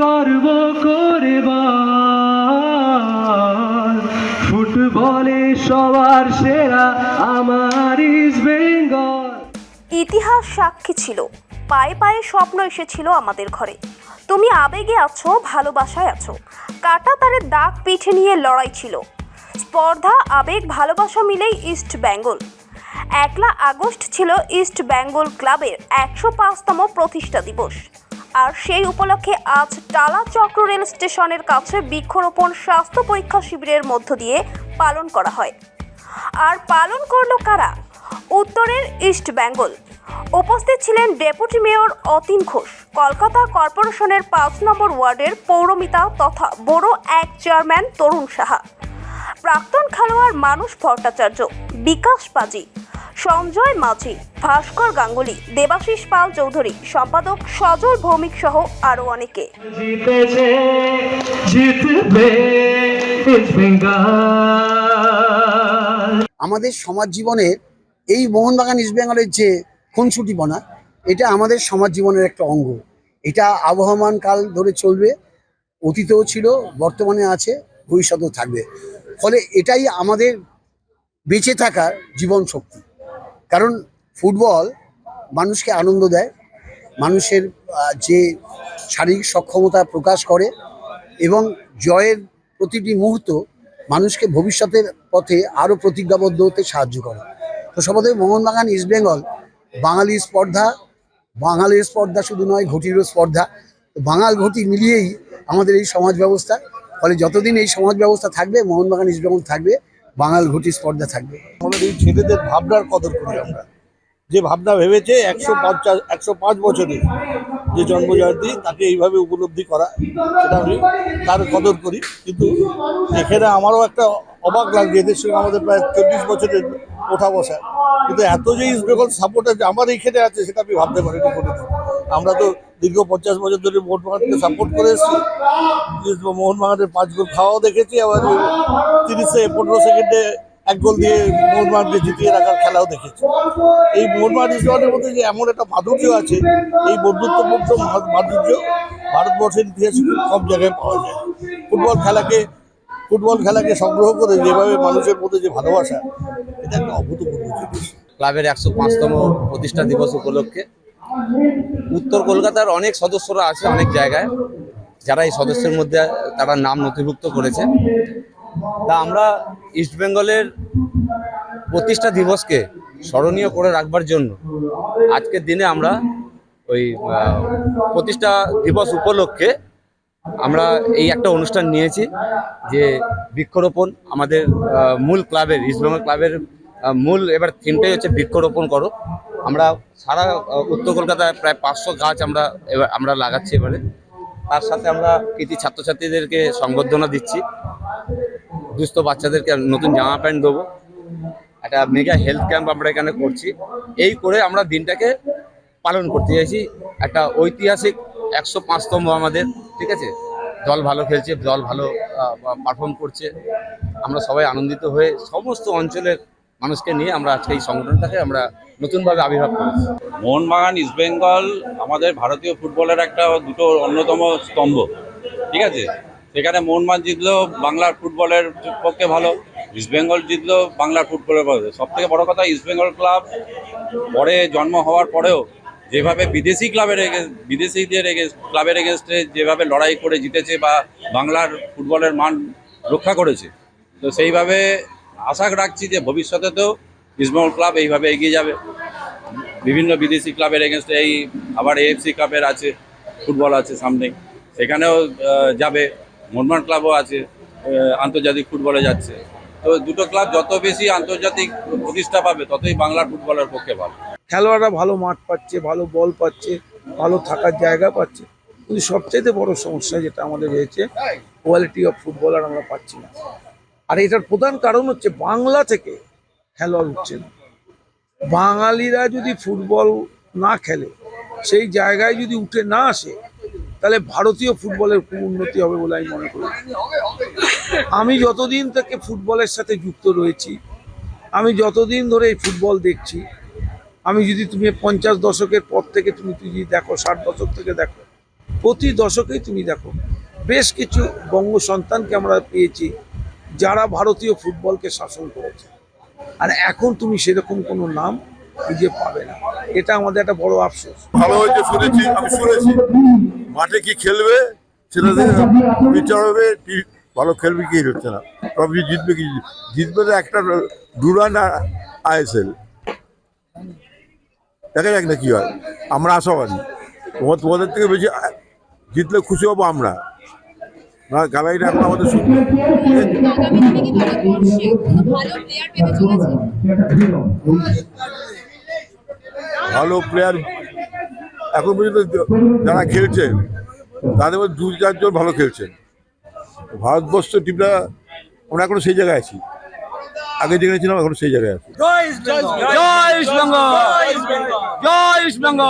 গর্ব ফুটবলে সবার সেরা আমার ইস্ট বেঙ্গল ইতিহাস সাক্ষী ছিল। পায়ে পায়ে স্বপ্ন এসেছিল আমাদের ঘরে। তুমি আবেগে আছো, ভালোবাসায় আছো। কাটা তারের দাগ পিঠে নিয়ে লড়াই ছিল। স্পর্ধা, আবেগ, ভালোবাসা মিলেই ইস্ট বেঙ্গল। একলা আগস্ট ছিল ইস্ট বেঙ্গল ক্লাবের একশো পাঁচতম প্রতিষ্ঠা দিবস। আর সেই উপলক্ষে আজ টালা চক্র রেল স্টেশনের কাছে বৃক্ষরোপণ স্বাস্থ্য পরীক্ষা শিবিরের মধ্য দিয়ে পালন করা হয়। আর পালন করল কারা? উত্তরের ইস্ট বেঙ্গল। উপস্থিত ছিলেন ডেপুটি মেয়র অতীন ঘোষ। কলকাতা কর্পোরেশনের পাঁচ নম্বর ওয়ার্ডের পৌরমিতা তথা বড় এক চেয়ারম্যান তরুণ সাহা। প্রাক্তন খেলোয়াড় মানুষ ভট্টাচার্য বিকাশ পাজি সঞ্জয় মাঝি ভাস্কর গাঙ্গুলি দেবাশিস পাল চৌধুরী সম্পাদক সজল ভৌমিক সহ আরও অনেকে। আমাদের সমাজ জীবনের এই মোহনবাগান ইস্ট বেঙ্গলের যে খুনসুটি বনা এটা আমাদের সমাজ জীবনের একটা অঙ্গ। এটা আবহমান কাল ধরে চলবে, অতীতেও ছিল, বর্তমানে আছে, ভবিষ্যতেও থাকবে। ফলে এটাই আমাদের বেঁচে থাকার জীবন শক্তি। কারণ ফুটবল মানুষকে আনন্দ দেয়, মানুষের যে শারীরিক সক্ষমতা প্রকাশ করে এবং জয়ের প্রতিটি মুহূর্ত মানুষকে ভবিষ্যতের পথে আরও প্রতিজ্ঞাবদ্ধ হতে সাহায্য করে। তো সবাই মোহনবাগান ইস্ট বেঙ্গল বাঙালির স্পর্ধা বাঙালির স্পর্ধা শুধু নয়, ঘটিরও স্পর্ধা। বাঙাল, ঘটি মিলিয়েই আমাদের এই সমাজ ব্যবস্থা। ফলে যতদিন এই সমাজ ব্যবস্থা থাকবে, মোহনবাগান ইস্ট বেঙ্গল থাকবে, বাঙাল ঘটি স্পর্ধা থাকবে। আমাদের এই ছেলেদের ভাবনার কদর করি আমরা। যে ভাবনা ভেবেছে একশো পঞ্চাশ, একশো পাঁচ বছরে যে জন্মজয়ন্তী তাকে এইভাবে উপলব্ধি করা, সেটা আমি তার কদর করি। কিন্তু এখানে আমারও একটা অবাক লাগছে, এদের সঙ্গে আমাদের প্রায় চল্লিশ বছরের ওঠা বসা। কিন্তু এত যে ইস্ট বেঙ্গল সাপোর্টার আমার এইখানে আছে, সেটা আমি ভাবতে পারিনি কোনোদিন। আমরা তো দীর্ঘ পঞ্চাশ বছর ধরে মোহনবাগানকে সাপোর্ট করে এসেছি। মোহনবাগানের পাঁচ গোল খাওয়াও দেখেছি, আবার তিরিশে পনেরো সেকেন্ডে এক গোল দিয়ে মোহনবাগানকে জিতিয়ে রাখার খেলাও দেখেছি। এই মোহনবাগান ইসলামের মধ্যে যে এমন একটা মাধুর্য আছে, এই বন্ধুত্বপূর্ণ মাধুর্য ভারতবর্ষের ইতিহাসে খুব কম জায়গায় পাওয়া যায়। ফুটবল খেলাকে ফুটবল খেলাকে সংগ্রহ করে যেভাবে মানুষের মধ্যে যে ভালোবাসা, এটা একটা অভূতপূর্ব জিনিস। ক্লাবের একশো পাঁচতম প্রতিষ্ঠা দিবস উপলক্ষে উত্তর কলকাতার অনেক সদস্যরা আছে অনেক জায়গায়। যারা এই সদস্যের মধ্যে, তারা নাম নথিভুক্ত করেছে। তা আমরা ইস্টবেঙ্গলের প্রতিষ্ঠা দিবসকে স্মরণীয় করে রাখবার জন্য আজকের দিনে আমরা ওই প্রতিষ্ঠা দিবস উপলক্ষে আমরা এই একটা অনুষ্ঠান নিয়েছি যে বৃক্ষরোপণ আমাদের মূল ক্লাবের ইস্টবেঙ্গল ক্লাবের মূল এবার থিমটাই হচ্ছে বৃক্ষরোপণ করো। আমরা সারা উত্তর কলকাতায় প্রায় পাঁচশো গাছ আমরা এবার, আমরা লাগাচ্ছি এবারে। তার সাথে আমরা কৃতি ছাত্রছাত্রীদেরকে সংবর্ধনা দিচ্ছি। দুস্থ বাচ্চাদেরকে নতুন জামা প্যান্ট দেবো। একটা মেগা হেলথ ক্যাম্প আমরা এখানে করছি। এই করে আমরা দিনটাকে পালন করতে চাইছি। একটা ঐতিহাসিক একশো পাঁচতম আমাদের, ঠিক আছে? দল ভালো খেলছে, দল ভালো পারফর্ম করছে। আমরা সবাই আনন্দিত হয়ে সমস্ত অঞ্চলের মানুষকে নিয়ে আমরা আজকে এই সংগঠনটাকে আমরা নতুনভাবে আবির্ভাব করেছি। মোহনবাগান ইস্টবেঙ্গল আমাদের ভারতীয় ফুটবলের একটা দুটো অন্যতম স্তম্ভ, ঠিক আছে? সেখানে মোহনবাগান জিতলেও বাংলার ফুটবলের পক্ষে ভালো ইস্টবেঙ্গল জিতলেও বাংলার ফুটবলের পক্ষে সব থেকে বড় কথা ইস্টবেঙ্গল ক্লাব পরে জন্ম হওয়ার পরেও যেভাবে বিদেশি ক্লাবের বিদেশিদের ক্লাবের এগেনস্টে যেভাবে লড়াই করে জিতেছে বা বাংলার ফুটবলের মান রক্ষা করেছে, তো সেইভাবে আশা রাখছি যে ভবিষ্যতেতেও ইস্টবেঙ্গল ক্লাব এইভাবে এগিয়ে যাবে। বিভিন্ন বিদেশি ক্লাবের এগেনস্টে এই আবার এএফসি কাপের আছে ফুটবল আছে সামনে সেখানেও যাবে। মোহনবাগান ক্লাবও আছে আন্তর্জাতিক ফুটবলে যাচ্ছে। তো দুটো ক্লাব যত বেশি আন্তর্জাতিক প্রতিষ্ঠা পাবে, ততই বাংলার ফুটবলের পক্ষে ভালো। খেলোয়াড়রা ভালো মাঠ পাচ্ছে, ভালো বল পাচ্ছে, ভালো থাকার জায়গা পাচ্ছে। কিন্তু সবচাইতে বড় সমস্যা যেটা আমাদের হয়েছে কোয়ালিটি অফ ফুটবলার আমরা পাচ্ছি না। আর এটার প্রধান কারণ হচ্ছে বাংলা থেকে খেলোয়াড় উঠছে না। বাঙালিরা যদি ফুটবল না খেলে, সেই জায়গায় যদি উঠে না আসে তাহলে ভারতীয় ফুটবলের খুব উন্নতি হবে বলে আমি মনে করি। আমি যতদিন থেকে ফুটবলের সাথে যুক্ত রয়েছি, আমি যতদিন ধরে এই ফুটবল দেখছি, আমি যদি তুমি পঞ্চাশ দশকের পর থেকে তুমি যদি দেখো, ষাট দশক থেকে দেখো, প্রতি দশকেই তুমি দেখো, বেশ কিছু বঙ্গ সন্তানকে আমরা পেয়েছি যারা ভারতীয় ফুটবলকে শাসন করেছে। আর এখন তুমি সেরকম কোনো নাম খুঁজে পাবে না। এটা আমাদের একটা বড় আফসোস। ভালো হয়েছে, শুনেছি, আমি শুনেছি। মাঠে কি খেলবে সেটা বিচার হবে কি ভালো খেলবে কি হচ্ছে না। ট্রফি জিতবে কি জিতবে তো একটা ডুরান আইএসএল। দেখা যাক না কি হয়। আমরা আশাবাদী। তোমার তোমাদের থেকে বেশি জিতলে খুশি হব আমরা। না গালাইটা এখন আমাদের শুনবে ভালো প্লেয়ার পেতে চলেছে ভালো প্লেয়ার এখন পর্যন্ত যারা খেলছেন তাদের মধ্যে দু চারজন ভালো খেলছেন ভারতবর্ষ টিমটা, আমরা এখনও সেই জায়গায় আছি। আগে যেখানে ছিলাম, এখন সেই জায়গায় আছি। জয় ইস্ট বেঙ্গল। জয় ইস্ট বেঙ্গল।